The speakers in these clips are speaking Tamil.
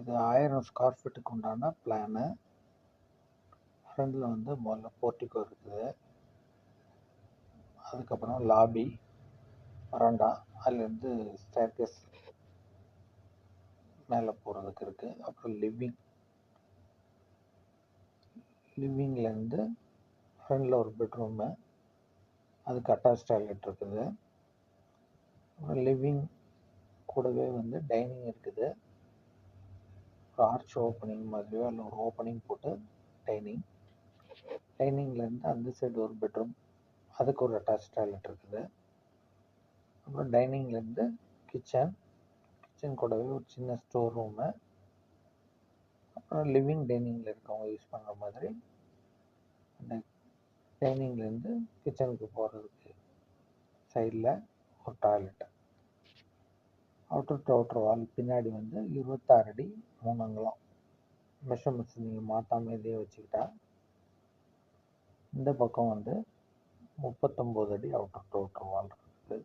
இது ஆயிரம் ஸ்கொயர் ஃபீட்டுக்கு உண்டான பிளானு ஃப்ரண்டில் வந்து முதல்ல போர்ட்டிகோ இருக்குது. அதுக்கப்புறம் லாபி வராண்டா அதுலேருந்து ஸ்டேர்கேஸ் மேலே போகிறதுக்கு இருக்குது அப்புறம் லிவிங் லிவிங்லேருந்து ஃப்ரண்டில் ஒரு பெட்ரூமு அதுக்கு அட்டாச் டாய்லெட் இருக்குது. அப்புறம் லிவிங் கூடவே வந்து டைனிங் இருக்குது. ஆர்ச் ஓப்பனிங் மாதிரியோ இல்லை ஒரு ஓப்பனிங் போட்டு டைனிங் டைனிங்லேருந்து அந்த சைடு ஒரு பெட்ரூம் அதுக்கு ஒரு அட்டாச் டாய்லெட் இருக்குது. அப்புறம் டைனிங்லேருந்து கிச்சன் கிச்சன் கூடவே ஒரு சின்ன ஸ்டோர் ரூமு அப்புறம் லிவிங் டைனிங்கில் இருக்கவங்க யூஸ் பண்ணுற மாதிரி அந்த டைனிங்லேருந்து கிச்சனுக்கு போகிறதுக்கு சைடில் ஒரு toilet outer to outer wall பின்னாடி வந்து இருபத்தாறு அடி மூணு அங்குலம் மெஷர்மெண்ட்ஸ் நீங்கள் மாற்றாமல் இதே வச்சுக்கிட்டா இந்த பக்கம் வந்து முப்பத்தொம்போது அடி அவுட்டர் டு அவுட்டர் வால் இருக்குது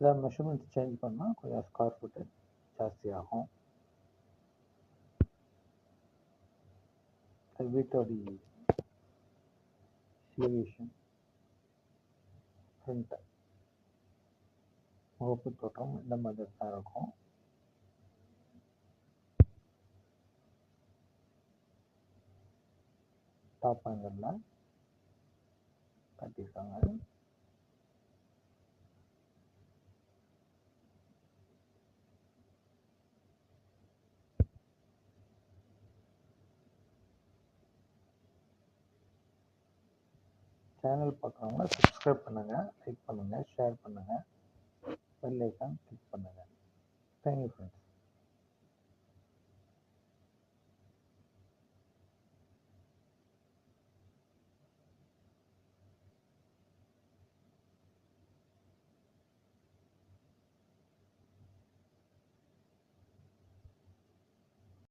ஏதாவது மெஷர்மெண்ட் சேஞ்ச் பண்ணால் கொஞ்சம் ஸ்கொயர் ஃபீட்டு ஜாஸ்தி ஆகும். வீட்டோடைய எலிவேஷன் ஃப்ரண்ட்டு முகப்பு தோட்டம் இந்த மாதிரி தான் இருக்கும். டாப் ஆங்கிளில் கட்டியிருக்காங்க. சேனல் பார்க்குறவங்க சப்ஸ்கிரைப் பண்ணுங்கள் லைக் பண்ணுங்கள் ஷேர் பண்ணுங்கள் பெல் ஐக்கான் கிளிக் பண்ணுங்கள் தேங்க்யூ